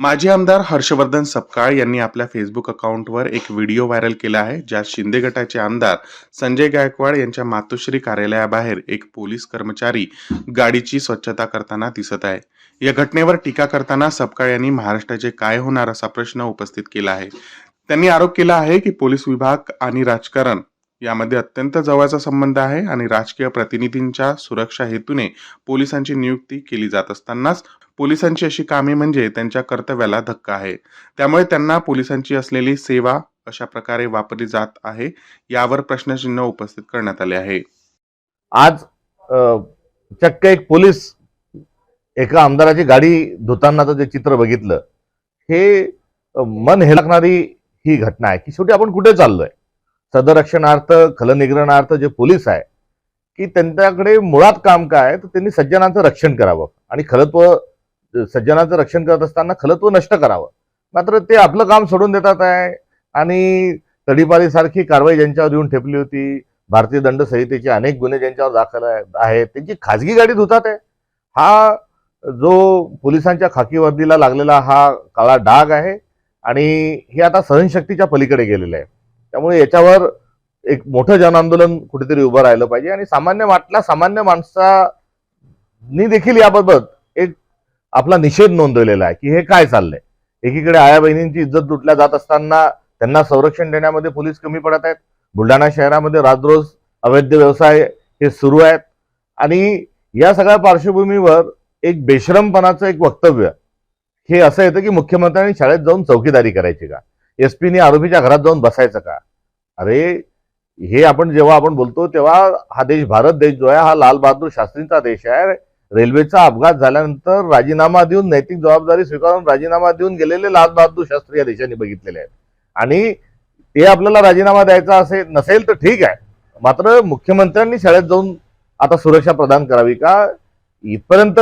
माजी आमदार हर्षवर्धन सपकाळ यांनी आपल्या फेसबुक अकाउंटवर एक व्हिडिओ व्हायरल केला आहे ज्यात शिंदे गटाचे आमदार संजय गायकवाड यांच्या मातोश्री कार्यालयाबाहेर एक पोलीस कर्मचारी गाडीची स्वच्छता करताना दिसत आहे. या घटनेवर टीका करताना सपकाळ यांनी महाराष्ट्राचे काय होणार असा प्रश्न उपस्थित केला आहे. त्यांनी आरोप केला आहे की पोलीस विभाग आणि राजकारण यामध्ये अत्यंत जवळचा संबंध आहे आणि राजकीय प्रतिनिधींच्या सुरक्षा हेतूने पोलिसांची नियुक्ती केली जात असतानाच पोलिसांची अशी कामे म्हणजे त्यांच्या कर्तव्याला धक्का आहे. त्यामुळे त्यांना पोलिसांची असलेली सेवा अशा प्रकारे वापरली जात आहे यावर प्रश्नचिन्ह उपस्थित करण्यात आले आहे. आज चक्क एक पोलीस एका आमदाराची गाडी धुतानाचं जे चित्र बघितलं हे मन हेलकणारी ही घटना आहे. की शेवटी आपण कुठे चाललोय? सदरक्षणार्थ खलनिग्रहणार्थ जे पोलीस आहे की त्यांच्याकडे मुळात काम काय तर त्यांनी सज्जनांचं रक्षण करावं. आणि खलत्व सज्जनाचं रक्षण करत असताना खलत्व नष्ट करावं. मात्र ते आपलं काम सोडून देतात आहे. आणि तडीपारीसारखी कारवाई ज्यांच्यावर येऊन ठेपली होती भारतीय दंड संहितेचे अनेक गुन्हे ज्यांच्यावर दाखल आहेत त्यांची खाजगी गाडी धुतात आहे. हा जो पोलिसांच्या खाकीवर्दीला लागलेला हा काळा डाग आहे आणि हे आता सहनशक्तीच्या पलीकडे गेलेलं आहे. त्यामुळे याच्यावर एक मोठं जनआंदोलन कुठेतरी उभं राहिलं पाहिजे. आणि सामान्य वाटला सामान्य माणसानी देखील याबाबत एक आपला निषेध नोंदवलेला आहे की हे काय चाललंय? एकीकडे आया बहिणींची इज्जत लुटल्या जात असताना त्यांना संरक्षण देण्यामध्ये पोलीस कमी पडत आहेत. बुलढाणा शहरामध्ये राजरोज अवैध व्यवसाय हे सुरू आहेत. आणि या सगळ्या पार्श्वभूमीवर एक बेशरमपणाचं एक वक्तव्य हे असं येतं की मुख्यमंत्र्यांनी शाळेत जाऊन चौकीदारी करायची का? एस पीने आरोपीच्या घरात जाऊन बसायचं का? अरे हे आपण जेव्हा आपण बोलतो तेव्हा हा देश भारत देश जो आहे हा लाल बहादूर शास्त्रींचा देश आहे. रेल्वेचा अपघात झाल्यानंतर राजीनामा देऊन नैतिक जबाबदारी स्वीकारून राजीनामा देऊन गेलेले लाल बहादूर शास्त्री या देशाने बघितलेले आहेत. आणि ते आपल्याला राजीनामा द्यायचा असे नसेल तर ठीक आहे. मात्र मुख्यमंत्र्यांनी शाळेत जाऊन आता सुरक्षा प्रदान करावी का? इथपर्यंत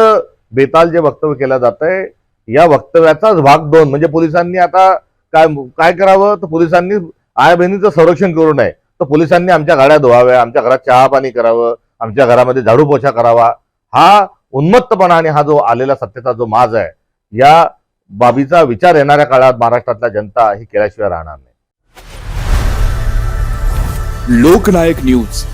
बेताल जे वक्तव्य केलं जात आहे या वक्तव्याचाच भाग दोन. म्हणजे पोलिसांनी आता काय काय करावं? तर पोलिसांनी आया बहिणीचं संरक्षण करू नये. तर पोलिसांनी आमच्या गाड्या धुवाव्या आमच्या घरात चहा पाणी करावं आमच्या घरामध्ये झाडू पोछा करावा. हा उन्मत्तपणा आणि हा जो आलेला सत्तेचा जो माज आहे या बाबीचा विचार येणाऱ्या काळात महाराष्ट्रातल्या जनता ही केल्याशिवाय राहणार नाही. लोकनायक न्यूज.